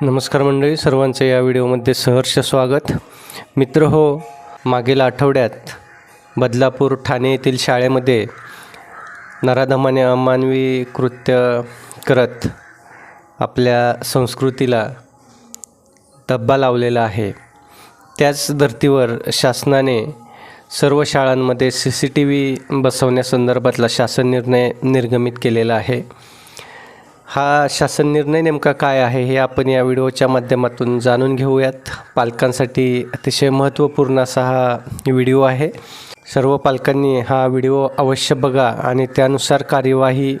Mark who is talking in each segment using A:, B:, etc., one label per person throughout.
A: नमस्कार मंडळी सर्वांचं या व्हिडिओमध्ये सहर्ष स्वागत. मित्र हो मागील आठवड्यात बदलापूर ठाणे येथील शाळेमध्ये नराधमाने अमानवी कृत्य करत आपल्या संस्कृतीला डब्बा लावलेला आहे. त्याच धर्तीवर शासनाने सर्व शाळांमध्ये सी सी टी व्ही बसवण्यासंदर्भातला शासन निर्णय निर्गमित केलेला आहे. हा शासन निर्णय नेमका काय आहे हे आपण या व्हिडिओच्या माध्यमातून जाणून घेऊयात. पालकांसाठी अतिशय महत्त्वपूर्ण असा हा व्हिडिओ आहे. सर्व पालकांनी हा व्हिडिओ अवश्य बघा आणि त्यानुसार कार्यवाही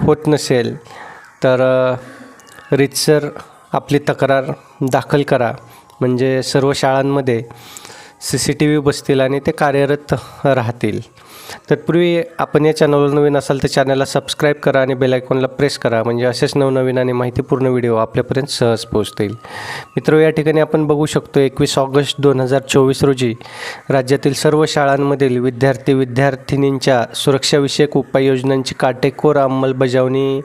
A: होत नसेल तर रितसर रीतसर आपली तक्रार दाखल करा. म्हणजे सर्व शाळांमध्ये सी सी टी व्ही बसतील आणि ते कार्यरत राहतील. तत्पूर्वी आपण या चॅनलवर नवीन असाल तर चॅनलला सबस्क्राईब करा आणि बेल आयकॉनला प्रेस करा. म्हणजे असेच नवनवीन आणि माहितीपूर्ण व्हिडिओ आपल्यापर्यंत सहज पोहोचतील मित्र या ठिकाणी आपण बघू शकतो एकवीस ऑगस्ट दोन हजार चोवीस रोजी राज्यातील सर्व शाळांमधील विद्यार्थी विद्यार्थिनींच्या सुरक्षाविषयक उपाययोजनांची काटेकोर अंमलबजावणी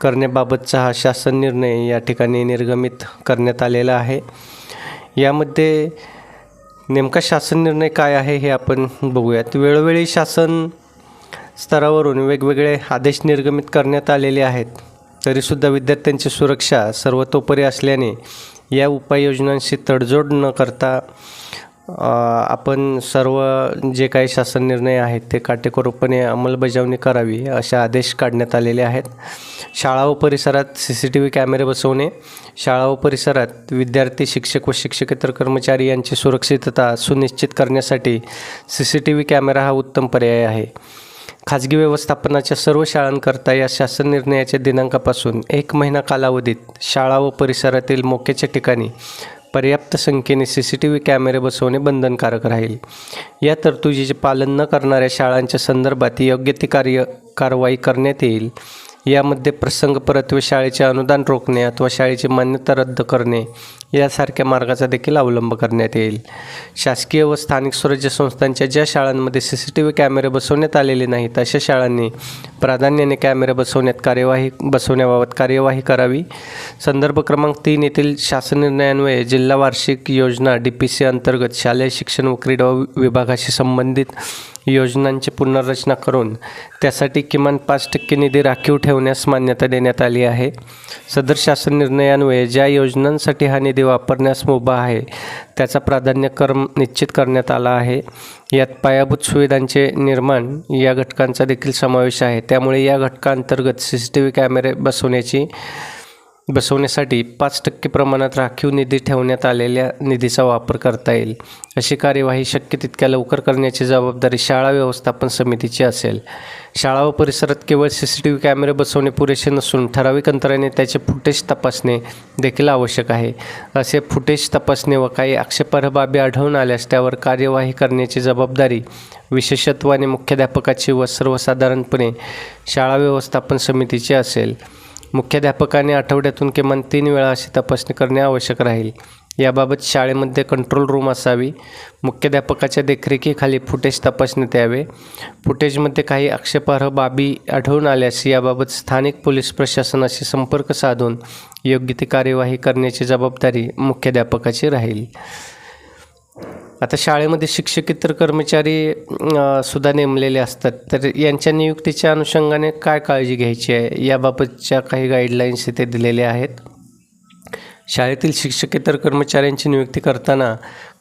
A: करण्याबाबतचा हा शासन निर्णय या ठिकाणी निर्गमित करण्यात आलेला आहे. यामध्ये नेमका शासन निर्णय काय आहे हे आपण बघूयात. वेळोवेळी शासन स्तरावरून वेगवेगळे आदेश निर्गमित करण्यात आलेले आहेत. तरीसुद्धा विद्यार्थ्यांची सुरक्षा सर्वतोपरी असल्याने या उपाययोजनांशी तडजोड न करता आपण सर्व जे काही शासन निर्णय आहेत ते काटेकोरपणे अंमलबजावणी करावी असे आदेश काढण्यात आलेले आहेत. शाळा व परिसरात सी सी टी व्ही कॅमेरे बसवणे शाळा व परिसरात विद्यार्थी शिक्षक व शिक्षकेतर कर्मचारी यांची सुरक्षितता सुनिश्चित करण्यासाठी C C T V camera हा उत्तम पर्याय आहे. खाजगी व्यवस्थापनाच्या सर्व शाळांकरता या शासन निर्णयाच्या दिनांकापासून एक महिना कालावधीत शाळा व परिसरातील मोक्याच्या ठिकाणी पर्याप्त संख्येने सी सी टी व्ही कॅमेरे बसवणे बंधनकारक राहील. या तरतुदीचे पालन न करणाऱ्या शाळांच्या संदर्भात योग्य ती कार्य कारवाई करण्यात येईल. यामध्ये प्रसंग परत्वे शाळेचे अनुदान रोखणे अथवा शाळेची मान्यता रद्द करणे यासारख्या मार्गाचा देखील अवलंब करण्यात येईल. शासकीय व स्थानिक स्वराज्य संस्थांच्या ज्या शाळांमध्ये सी सी टी व्ही कॅमेरे बसवण्यात आलेले नाहीत अशा शाळांनी प्राधान्याने कॅमेरे बसवण्यात कार्यवाही बसवण्याबाबत कार्यवाही करावी. संदर्भ क्रमांक तीन येथील शासन निर्णयान्वये जिल्हा वार्षिक योजना डी पी सी अंतर्गत शालेय शिक्षण व क्रीडा विभागाशी संबंधित योजनांची पुनर्रचना करून त्यासाठी किमान पाच टक्के निधी राखीव ठेवण्यास मान्यता देण्यात आली आहे. सदर शासन निर्णयान्वये ज्या योजनांसाठी हा निधी वापरण्यास मुभा आहे. त्याचा प्राधान्यक्रम निश्चित करण्यात आला आहे. यात पायाभूत सुविधांचे निर्माण या घटकांचा देखील समावेश आहे. त्यामुळे या घटकांतर्गत सी सी टी व्ही कॅमेरे बसवण्याची बसवण्यासाठी पाच टक्के प्रमाणात राखीव निधी ठेवण्यात आलेल्या निधीचा वापर करता येईल. अशी कार्यवाही शक्य तितक्या लवकर करण्याची जबाबदारी शाळा व्यवस्थापन समितीची असेल. शाळा व परिसरात केवळ सी सी टी व्ही कॅमेरे बसवणे पुरेसे नसून ठराविक अंतराने त्याचे फुटेज तपासणे देखील आवश्यक आहे. असे फुटेज तपासणे व काही आक्षेपार्ह बाबी आढळून आल्यास त्यावर कार्यवाही करण्याची जबाबदारी विशेषत्वाने मुख्याध्यापकाची व सर्वसाधारणपणे शाळा व्यवस्थापन समितीची असेल. मुख्याध्यापकाने आठवड्यातून किमान तीन वेळा अशी तपासणी करणे आवश्यक राहील. याबाबत शाळेमध्ये कंट्रोल रूम असावी. मुख्याध्यापकाच्या देखरेखीखाली फुटेज तपासण्यात यावे. फुटेजमध्ये काही आक्षेपार्ह बाबी आढळून आल्यास याबाबत स्थानिक पोलीस प्रशासनाशी संपर्क साधून योग्य ती कार्यवाही करण्याची जबाबदारी मुख्याध्यापकाची राहील. आता शाळेमध्ये शिक्षकेतर कर्मचारी सुद्धा नेमलेले असतात. तर यांच्या नियुक्तीच्या अनुषंगाने काय काळजी घ्यायची आहे? याबाबतच्या काही गाईडलाईन्स इथे दिलेल्या आहेत. शाळेतील शिक्षकेतर कर्मचाऱ्यांची नियुक्ती करताना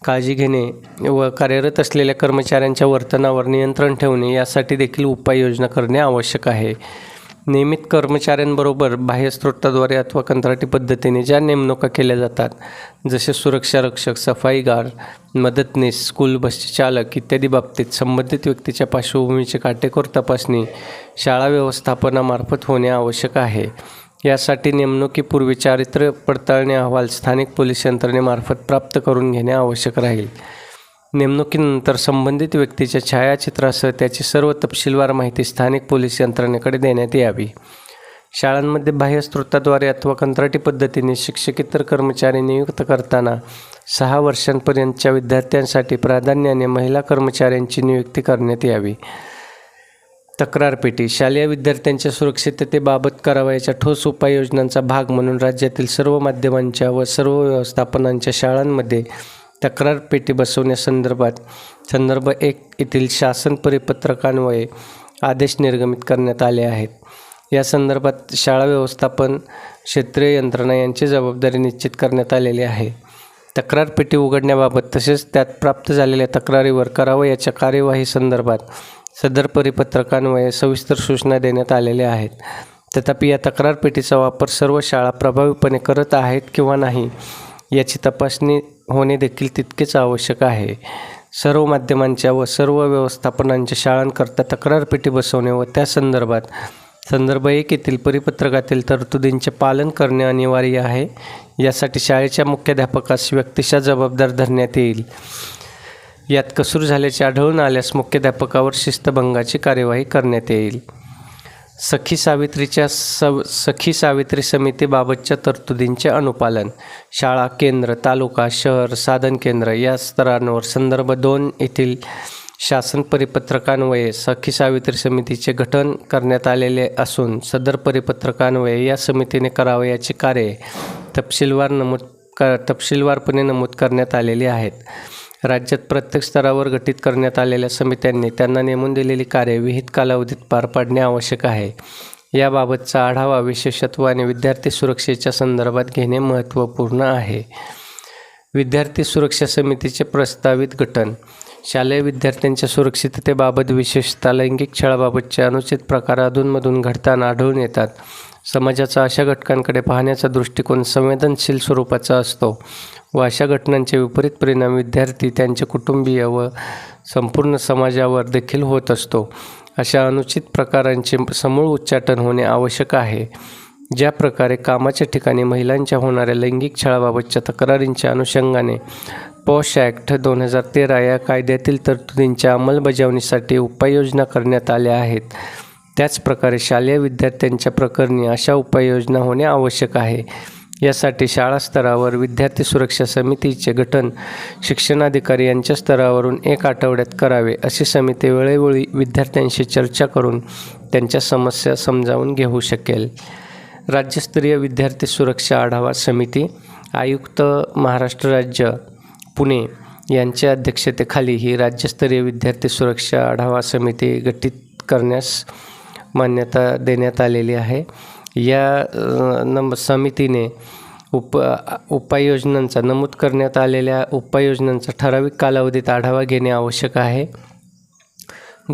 A: काळजी घेणे व कार्यरत असलेल्या कर्मचाऱ्यांच्या वर्तनावर नियंत्रण ठेवणे यासाठी देखील उपाययोजना करणे आवश्यक आहे. नियमित कर्मचाऱ्यांबरोबर बाह्यस्रोताद्वारे अथवा कंत्राटी पद्धतीने ज्या नेमणुका केल्या जातात जसे सुरक्षा रक्षक सफाईगार मदतनीस स्कूल बसचे चालक इत्यादी बाबतीत संबंधित व्यक्तीच्या पार्श्वभूमीची काटेकोर तपासणी शाळा व्यवस्थापनामार्फत होणे आवश्यक आहे. यासाठी नेमणुकीपूर्वी चारित्र्य पडताळणी अहवाल स्थानिक पोलीस यंत्रणेमार्फत प्राप्त करून घेणे आवश्यक राहील. नेमणुकीनंतर संबंधित व्यक्तीच्या छायाचित्रासह त्याची सर्व तपशीलवार माहिती स्थानिक पोलीस यंत्रणेकडे देण्यात यावी. शाळांमध्ये बाह्य स्त्रोताद्वारे अथवा कंत्राटी पद्धतीने शिक्षकेतर कर्मचारी नियुक्त करताना सहा वर्षांपर्यंतच्या विद्यार्थ्यांसाठी प्राधान्याने महिला कर्मचाऱ्यांची नियुक्ती करण्यात यावी. तक्रार पेटी शालेय विद्यार्थ्यांच्या सुरक्षिततेबाबत करावयाच्या ठोस उपाययोजनांचा भाग म्हणून राज्यातील सर्व माध्यमांच्या व सर्व व्यवस्थापनांच्या शाळांमध्ये तक्रार पेटी बसवण्यासंदर्भात संदर्भ एक येथील शासन परिपत्रकान्वये आदेश निर्गमित करण्यात आले आहेत. या संदर्भात शाळा व्यवस्थापन क्षेत्रीय यंत्रणा यांची जबाबदारी निश्चित करण्यात आलेली आहे. तक्रार पेटी उघडण्याबाबत तसेच त्यात प्राप्त झालेल्या तक्रारीवर करावयाच्या कार्यवाही संदर्भात सदर परिपत्रकान्वये सविस्तर सूचना देण्यात आलेल्या आहेत. तथापि या तक्रार पेटीचा वापर सर्व शाळा प्रभावीपणे करत आहेत किंवा नाही याची तपासणी होणे देखील तितकेच आवश्यक आहे. सर्व माध्यमांच्या व सर्व व्यवस्थापनांच्या शाळांकरता तक्रार पेटी बसवणे व त्या संदर्भात संदर्भ एक येथील परिपत्रकातील तरतुदींचे पालन करणे अनिवार्य आहे. यासाठी शाळेच्या मुख्याध्यापकास व्यक्तिशः जबाबदार धरण्यात येईल. यात कसूर झाल्याचे आढळून आल्यास मुख्याध्यापकावर शिस्तभंगाची कार्यवाही करण्यात येईल. सखी सावित्रीच्या सव सखी सावित्री समितीबाबतच्या तरतुदींचे अनुपालन. शाळा केंद्र तालुका शहर साधन केंद्र या स्तरांवर संदर्भ दोन येथील शासन परिपत्रकान्वये सखी सावित्री समितीचे गठन करण्यात आलेले असून सदर परिपत्रकान्वये या समितीने करावयाची कार्ये तपशीलवार नमूद क तपशीलवारपणे नमूद करण्यात आलेली आहेत. राज्यात प्रत्येक स्तरावर गठीत करण्यात आलेल्या समित्यांनी त्यांना नेमून दिलेली कार्य विहित कालावधीत पार पाडणे आवश्यक आहे. याबाबतचा आढावा विशेषत्वाने विद्यार्थी सुरक्षेच्या संदर्भात घेणे महत्त्वपूर्ण आहे. विद्यार्थी सुरक्षा समितीचे प्रस्तावित गठन. शालेय विद्यार्थ्यांच्या सुरक्षिततेबाबत विशेषतः लैंगिक छळाबाबतचे अनुचित प्रकार अधूनमधून घडताना आढळून येतात. समाजाचा अशा घटकांकडे पाहण्याचा दृष्टिकोन संवेदनशील स्वरूपाचा असतो व अशा घटनांचे विपरीत परिणाम विद्यार्थी त्यांचे कुटुंबीय व संपूर्ण समाजावर देखील होत असतो. अशा अनुचित प्रकारांचे समूळ उच्चाटन होणे आवश्यक आहे. ज्या प्रकारे कामाच्या ठिकाणी महिलांच्या होणाऱ्या लैंगिक छळाबाबतच्या तक्रारींच्या अनुषंगाने पॉश ॲक्ट दोन हजार तेरा या कायद्यातील तरतुदींच्या अंमलबजावणीसाठी उपाययोजना करण्यात आल्या आहेत. त्याचप्रकारे शालेय विद्यार्थ्यांच्या प्रकरणी अशा उपाययोजना होणे आवश्यक आहे. यासाठी शाळा स्तरावर विद्यार्थी सुरक्षा समितीचे गठन शिक्षणाधिकारी यांच्या स्तरावरून एक आठवड्यात करावे अशी समिती वेळोवेळी विद्यार्थ्यांशी चर्चा करून त्यांच्या समस्या समजावून घेऊ शकेल. राज्यस्तरीय विद्यार्थी सुरक्षा आढावा समिती आयुक्त महाराष्ट्र राज्य पुणे यांच्या अध्यक्षतेखाली ही राज्यस्तरीय विद्यार्थी सुरक्षा आढावा समिती गठीत करण्यास मान्यता देण्यात आलेली आहे. या अ, नम समितीने उप उपाययोजनांचा नमूद करण्यात आलेल्या उपाययोजनांचा ठराविक कालावधीत आढावा घेणे आवश्यक आहे.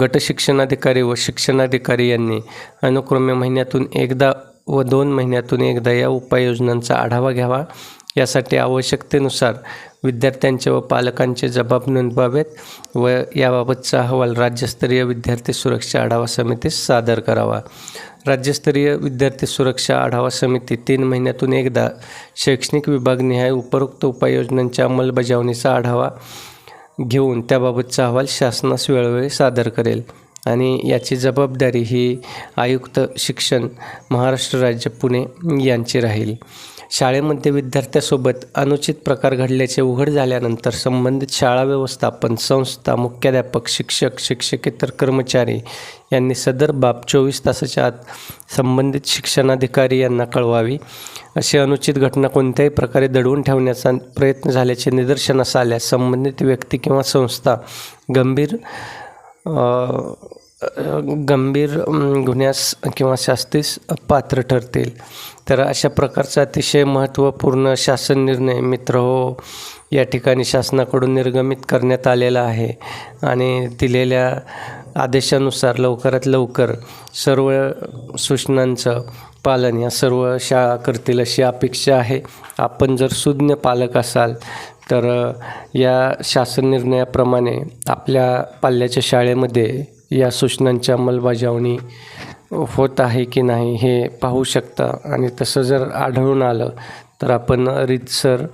A: गट शिक्षणाधिकारी व शिक्षणाधिकारी यांनी अनुक्रमे महिन्यातून एकदा व दोन महिन्यातून एकदा या उपाययोजनांचा आढावा घ्यावा. यासाठी आवश्यकतेनुसार विद्यार्थ्यांचे व पालकांचे जबाब नोंदवावेत व याबाबतचा अहवाल राज्यस्तरीय विद्यार्थी सुरक्षा आढावा समितीस सादर करावा. राज्यस्तरीय विद्यार्थी सुरक्षा आढावा समिती तीन महिन्यातून एकदा शैक्षणिक विभागनिहाय उपरोक्त उपाययोजनांच्या अंमलबजावणीचा आढावा घेऊन त्याबाबतचा अहवाल शासनास वेळोवेळी सादर करेल आणि याची जबाबदारी ही आयुक्त शिक्षण महाराष्ट्र राज्य पुणे यांची राहील. शाळेमध्ये विद्यार्थ्यासोबत अनुचित प्रकार घडल्याचे उघड झाल्यानंतर संबंधित शाळा व्यवस्थापन संस्था मुख्याध्यापक शिक्षक शिक्षकेतर कर्मचारी यांनी सदर बाब चोवीस तासाच्या आत संबंधित शिक्षणाधिकारी यांना कळवावी. अशी अनुचित घटना कोणत्याही प्रकारे दडवून ठेवण्याचा प्रयत्न झाल्याचे निदर्शनास आल्यास संबंधित व्यक्ती किंवा संस्था गंभीर गंभीर गुन्ह्यास किंवा शास्तीस पात्र ठरतील. तर अशा प्रकारचा अतिशय महत्त्वपूर्ण शासन निर्णय मित्र हो या ठिकाणी शासनाकडून निर्गमित करण्यात आलेला आहे. आणि दिलेल्या आदेशानुसार लवकरात लवकर सर्व सूचनांचं पालन या सर्व शाळा करतील अशी अपेक्षा आहे. आपण जर सुज्ञ पालक असाल तर या शासन निर्णयाप्रमाणे आपल्या पाल्याच्या शाळेमध्ये या सूचनांची अंमलबजावणी होत आहे की नाही हे पाहू शकता. आणि तसं जर आढळून आलं तर आपण रीतसर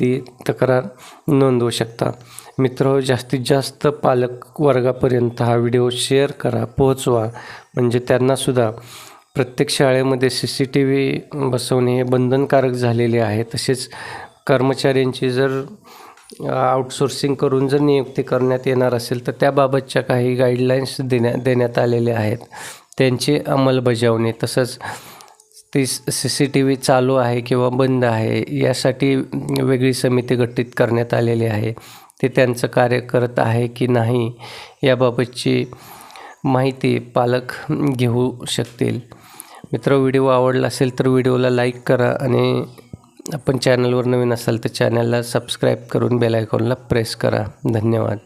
A: ती तक्रार नोंदवू शकता. मित्र जास्तीत जास्त पालक वर्गापर्यंत हा व्हिडिओ शेअर करा पोहोचवा. म्हणजे त्यांनासुद्धा प्रत्येक शाळेमध्ये सी सी टी व्ही बसवणे हे बंधनकारक झालेले आहे. तसेच कर्मचाऱ्यांची जर आउटसोर्सिंग करून जर नियुक्ती करण्यात येणार असेल तर त्याबाबतच्या काही गाईडलाईन्स देण्या देण्यात आलेल्या आहेत. त्यांची अंमलबजावणी तसंच ती सी सी टी व्ही चालू आहे किंवा बंद आहे यासाठी वेगळी समिती गठीत करण्यात आलेली आहे. ते त्यांचं कार्य करत आहे की नाही याबाबतची माहिती पालक घेऊ शकतील. मित्र व्हिडिओ आवडला असेल तर व्हिडिओला लाईक करा आणि आपण चॅनलवर नवीन असाल तर चॅनलला सबस्क्राईब करून बेल आयकॉनला प्रेस करा. धन्यवाद.